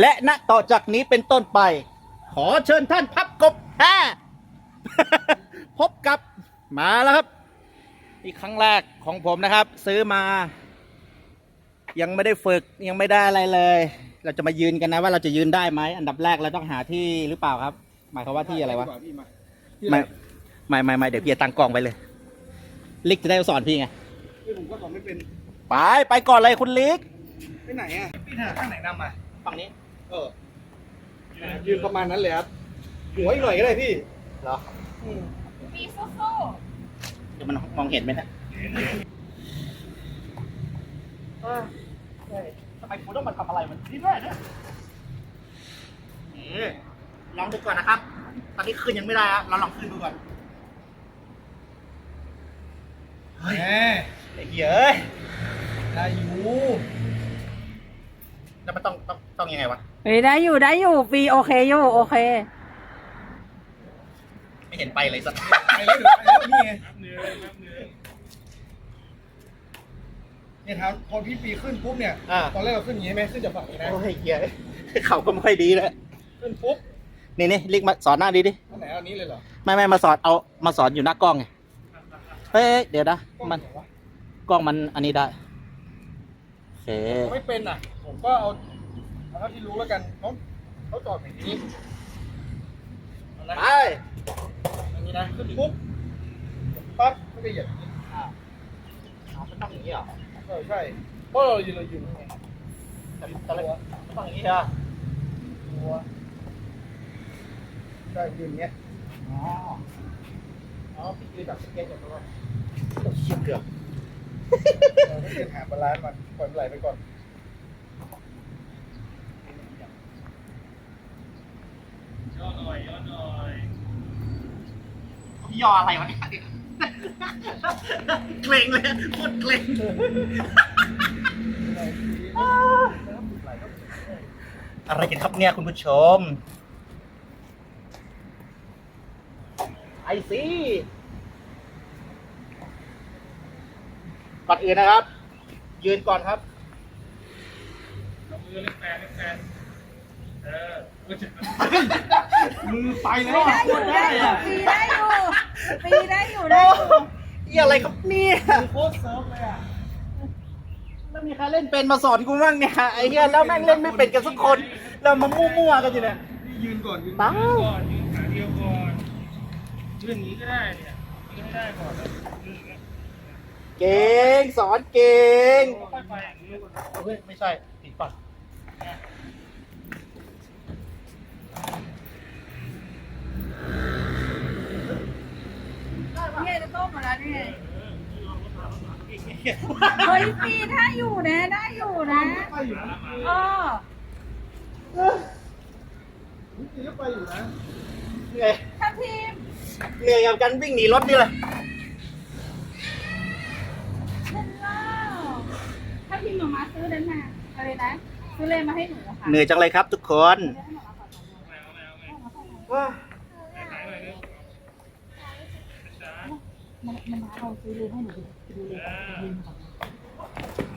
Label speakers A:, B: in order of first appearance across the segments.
A: และณต่อจากนี้เป็นต้นไป ขอเชิญท่านพับกบแฮ่พบกับมาแล้วครับนี่ครั้งแรกของผมนะครับ ซื้อมา ยังไม่ได้ฝึกยังไม่ได้อะไรเลย เราจะมายืนกันนะว่าเราจะยืนได้ไหมอันดับแรกเราต้องหาที่หรือเปล่าครับ หมายความว่าที่อะไรวะ
B: พี่มา
A: ไม่ไม่ไม่ไม่เดี๋ยวพี่จะตั้งกล้องไปเลย ลิกจะได้สอนพี่ไง
B: พี่ผมก็สอนไม่เป็น
A: ไปไปก่อนเลยคุณลิก
B: ไปไหนอะพี่ถนัดข้างไหนนำอะ
A: ฝั่งนี้
B: เออยืนประมาณนั้นเลยครับหัวอีกหน่อยก็ได้พี่
A: เหรอ
C: มีสู้
A: เดี๋ยวมันมองเห็นไหมนะทำไมกูต้องมาทำอะไรมันนี่ด้วยเนี่ยนี่ลองดูก่อนนะครับ ตอนนี้ขึ้นยังไม่ได้ครับเราลองขึ้นดูก่อน
B: เฮ้ย
A: ไอ้เหี้ยเอ้ย
B: ได้อยู่
A: แล้วมันต้องต้อง ต้องยังไงวะ
C: ๆเฮ้ยได้อยู่ได้อยู่ปีโอเคอยู่โอเค
A: ไม่เห็นไปเลยสัก
B: ไปแล้วเดี๋ยวไปแล้วนี่ไงเนี่ยครับพอพี่ปีขึ้นปุ๊บเนี่ย
A: อ่า
B: ตอนแรกเราขึ้นอย่างนี้ไหมขึ้นจากฝั่งนี้นะ
A: โอ้ยเหี้ยเขาก็ไม่ค่อยดีเลย
B: ขึ้นปุ๊บ
A: นี่นี่ลิกมาสอนหน้าดีดิ
B: อันไหนเอาอันนี้เลยเหรอ
A: ไม่ไม่มาสอนเอามาสอนอยู่หน้ากล้องไงเฮ้ยเดี๋ยวนะ
B: กล้อง
A: มัน
B: ไหวะ
A: กล้องมันอันนี้ได้โอเค
B: ผมไม่เป็นอะ ผมก็เอา เอาเท่าที่รู้แล้วกันเขาเขาจอดอย่างนี้เอานะ
A: ไป
B: อย่างนี้นะขึ้นปุ๊บปั๊บไม่ได้เหยียบอย่างนี้
A: เอามันต้องอย่างนี้เหรอ
B: เออใช่เพราะเรายืนเรายืนยังไง
A: แต่ตอนแรกมันต้องอย่างนี้เหรอ
B: ตัวใช่ยืนอย่างเงี้ย
A: อ๋อ
B: อ๋อพี่ยืนแบบสเก็ตอย่างตัว
A: ชิบเกือบ
B: เราต้องเดินหาบาลานซ์มันปล่อยมันไหลไปก่อน
A: พี่ยออะไรวะเนี่ยเกรงเลยโคตรเกรงอะไรกันครับเนี่ยคุณผู้ชม ไอซีก่อนอื่นนะครับ ยืนก่อนครับ
B: มืนแฟนแฟนเออ ไป
C: ปี
B: แล้ว
C: ได้อยู่ได้อยู่ปีได้อยู่ปีได้อยู่ได้อยู่
A: นี่อะไรครับเนี่ย
B: โคตรเซิร์ฟเลยอะ
A: ไม่มีใครเล่นเป็นมาสอนกูบ้างเนี่ยไอ้เหี้ยแล้วแม่งเล่นไม่เป็นกันสักคนเรามามั่วๆกันอยู่เนี่ย
B: พี่ยืนก่อนยืน
A: ตาย
D: ก่อนยืนขาเดียวก่อนยืนอย่างนี้ก็ได้เนี่ยยืนให้ได้ก่อนแล้วยืนอย่างเงี้ย
A: เก่งสอนเก่ง
D: ค่อยไปอย่างนี้ก่อน
A: เฮ้ยไม่ใช่ผิดป่ะ
C: เนี่ยจะต้มมาแล้วนี่เฮ้ยปีถ้าอยู่นะ ได้อยู่นะ
B: ไปอยู่นะ
C: เออ
B: พี่ก็ไปอยู่นะ
A: เหนื่อย
C: ถ้าทีม
A: เหนื่อยกับการวิ่งหนีรถนี่เลย
C: เล่นเล่าถ้าทีมหนูมาซื้อนั้นมาอะไรนะซื้อเลยมาให้หนูค่ะ
A: เหนื่อยจังเลยครับทุกคน
C: มันมันมาเอาซื้อเลยให้หนูดูเลย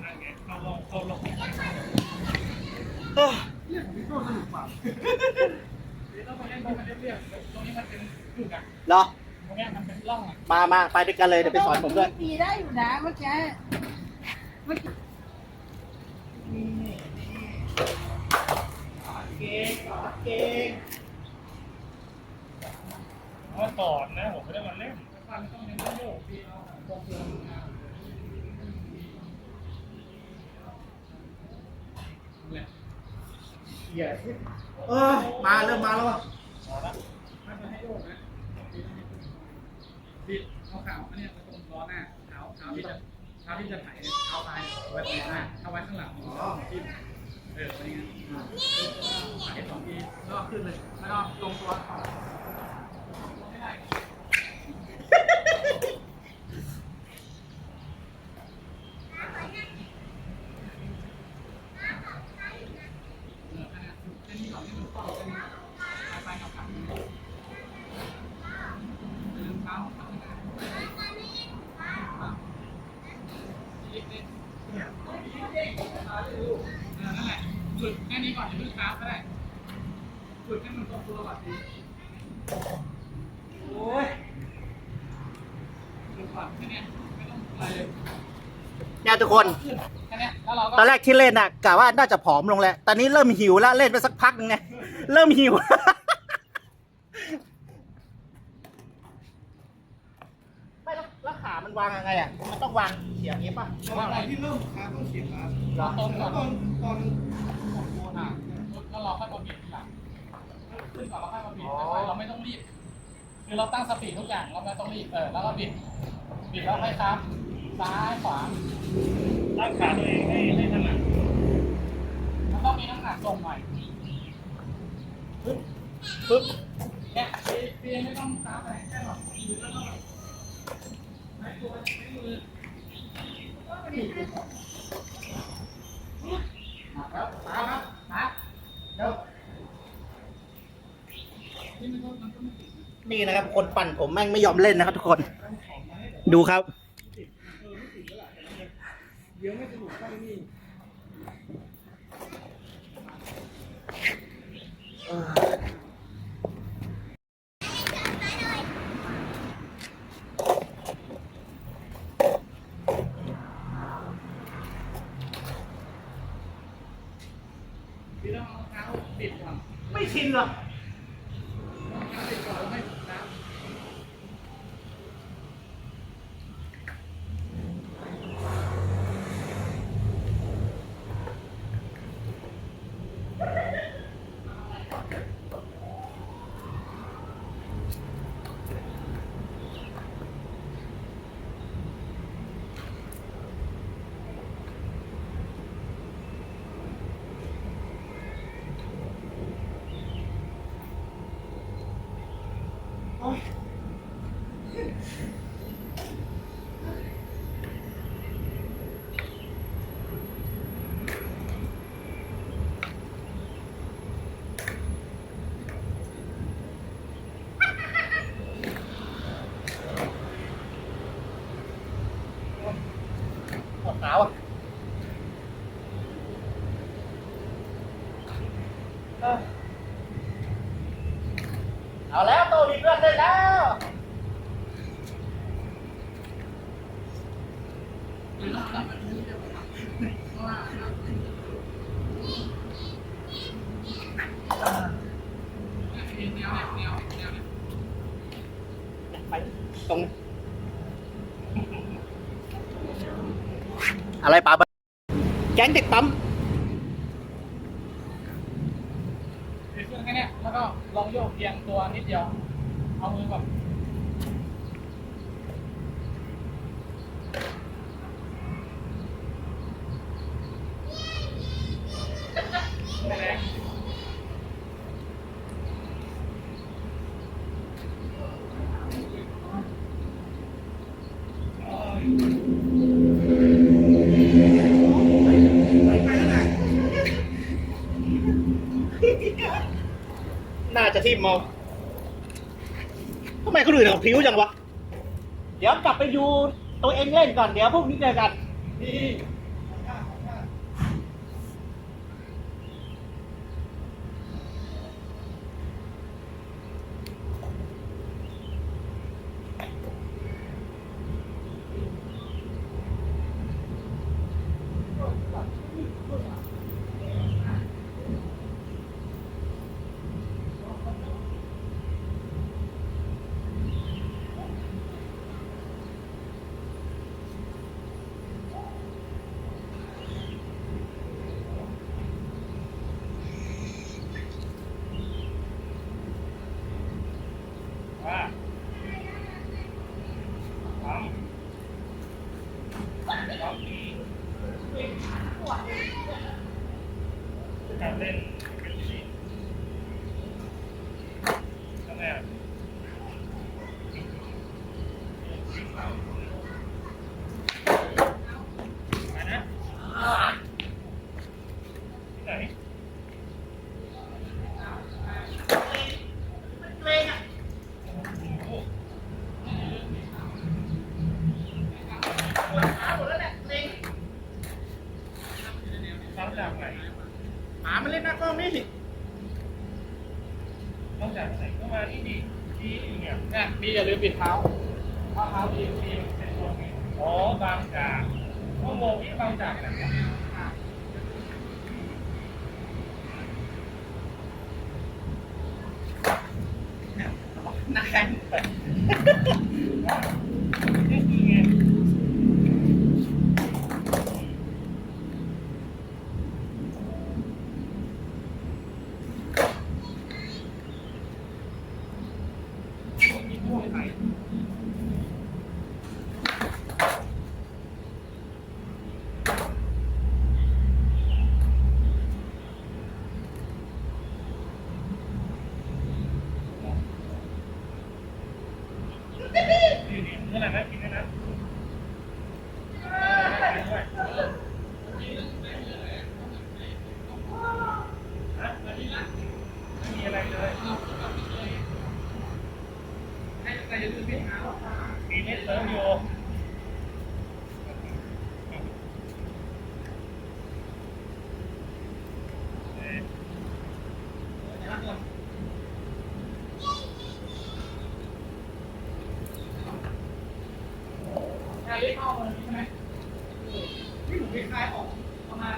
D: นั่นไงเข้าลงเข้าลง
B: เรื่องของพี่โก้สนุกกว่า
D: นี่ต้องมาเล่นตรงนี้เรียบตรงนี้มันเป็นจุดอะ
A: เหรอ
D: ตรงนี้มันเป็นร่องอะ
A: มามาไปด้วยกันเลยเดี๋ยวไปสอนผมด้วย
C: ปีได้อยู่นะเมื่อกี้เมื่อกี้
A: เก่งเก่ง
D: ว่าสอนนะผมไม่ได้มาเล่นถ้าฟันต้องเล่นโยกพี่เอาตรงลงมา
B: เหี้ย
A: เออมาเริ่มมาแล้ววะ
D: ให้โยกนะบิดเอาขาอันนี้ตรงล้อหน้าเท้าเท้าที่จะเท้าที่จะไถเท้าซ้ายไว้ตรงหน้าถ้าไว้ข้างหลังจิ้มเออวันนี้ไถสองทีแล้วก็ขึ้นเลยแล้วก็ลงตัว นั่นแหละฝึกแค่นี้ก่อนอย่าเพิ่งค้าก็ได้ฝึกให้มันตรงตัวก่อนดีโอ้ยฝึกก่อนแค่เนี้ยไม่ต้องอะไรเลย
A: เนี่ยทุกคน
D: แค่เนี้ยแล้วเราก็
A: ตอนแรกที่เล่นน่ะกะว่าน่าจะผอมลงแล้วตอนนี้เริ่มหิวแล้วเล่นไปสักพักนึงไงเริ่มหิว ไม่แล้วแล้ วขามันวางยังไงอะ มันต้องวางเฉียงอย่างนี้ป่ะ
B: ตอนที่เริ่มขาต้องเสียขา
D: เราตรงก่อน
B: ตอนตอนของตัว
D: อะ
B: น่ะ
D: แล้วเราค่อยมาบิดทีหลังขึ้นก่อนแล้วค่อยมาบิดค่อยๆเราไม่ต้องรีบ คือเราตั้งสปีดทุกอย่างเราไม่ต้องรีบ เออ แล้วก็บิด บิดแล้วค่อยครับ ซ้ายขวา
E: ตั้งขาตัวเองให้ให้ถนัด
D: มันต้องมีน้ำหนักส่งหน่อย
A: ปึ๊บปึ๊บ
D: เนี่ยพี่พี่ไม่ต้องซ้ายไปแค่แบบยืนแล้วก็ นี่นะ
A: ครับ คนปั่นผมแม่งไม่ยอมเล่นนะครับทุกคน ดูครับ
B: เดี๋ยวไม่สนุกก็ไม่นี่
D: พี่ต้ออาเท้าบิดก่อน
A: ไม่ชินหรอก
D: เอาเท้าบิดก่อนแล้วให้น้ำ
A: ปวดขาอะเออเอาแล้วโตมีเพื่อนเล่นแล้ว
D: แนวแนวแนว
A: ไปตรงนี้ อะไรป๋าแก๊งเด็กปั๊ม
D: คือเครื่องแค่เนี้ยแล้วก็ลองโยกเอียงตัวนิดเดียว เอามือแบบไม่แรง
A: จะทิ่มมอาทำไมคนอื่นเขาพริ้วจังวะ เดี๋ยวกลับไปดูตัวเองเล่นก่อน เดี๋ยวพวกนี้เจอกัน เล่
B: น ก็ไม่ดิ
E: ต้อกจากใส่เข้ามานี่ดีที่เนี่ย
D: นะดีอย่าลืมปิดเท้าเท้าเท้าดีดีเป็นตัวนี้
E: อ๋อบางจากก็งงที่บางจากเนี่ย
A: นี่
E: นี่เมื่อไหร่นะกินได้นะไม่มีอะไรเลยมีเน็ตเสริมอยู่
D: ใช่ได้เข้ามาใช่ไหมที่หนูคล้ายๆออกประมาณ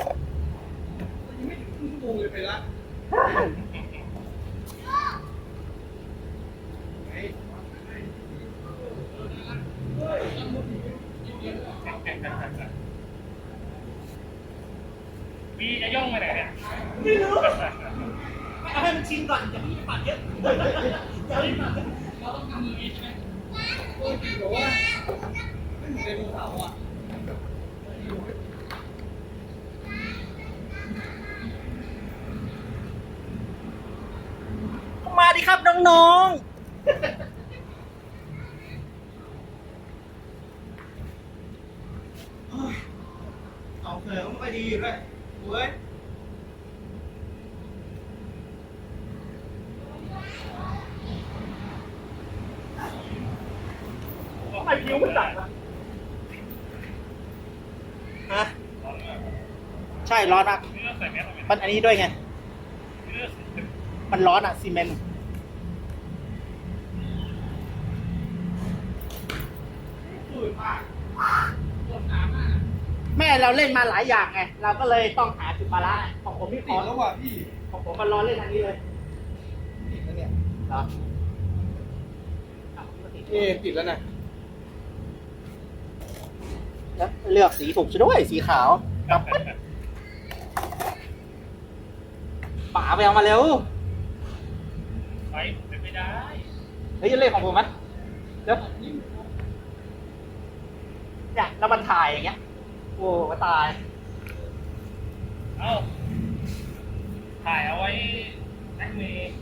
E: งเลยไปละจะย่องไปไหนเนี่ย
A: เอาให้มันชินก่อนอย่าเพิ่งปัดเยอะ มาดิครับ น้องๆเอาเถอะมันไม่ดีด้วยเว้ย
E: ไอ้คิ้วมันตัดนะ
A: ฮะใช่ร้อนอะ
E: เนื้อใส่แมสทำไม
A: มันอันนี้ด้วยไง
E: เนื้อ
A: มันร้อนอะซีเมนต์ แม่เราเล่นมาหลายอย่างไง เราก็เลยต้องหาจุดบาลานซ์ของผมพี่ข
B: ติ
A: อ
B: ดแล้วว่ะพี่
A: ของผมมันร้อนเล่นทางนี้เลย
B: ติดแล้วเนี่ย
A: เหรอ
B: เอ๊ะติดแล้วนะ
A: แล้วเลือกสีถูกซะด้วยสีขาวกลับปึ๊ดป๋าไปเอามาเร็ว
E: ไปเป็นไม่ได้
A: เฮ้ยจะเล่นของผมไหมเดี๋ยว เนี่ยแล้วมันถ่ายอย่างเงี้ย โอ้มาตาย
E: เอ้าถ่ายเอาไว้แบ็คเมย์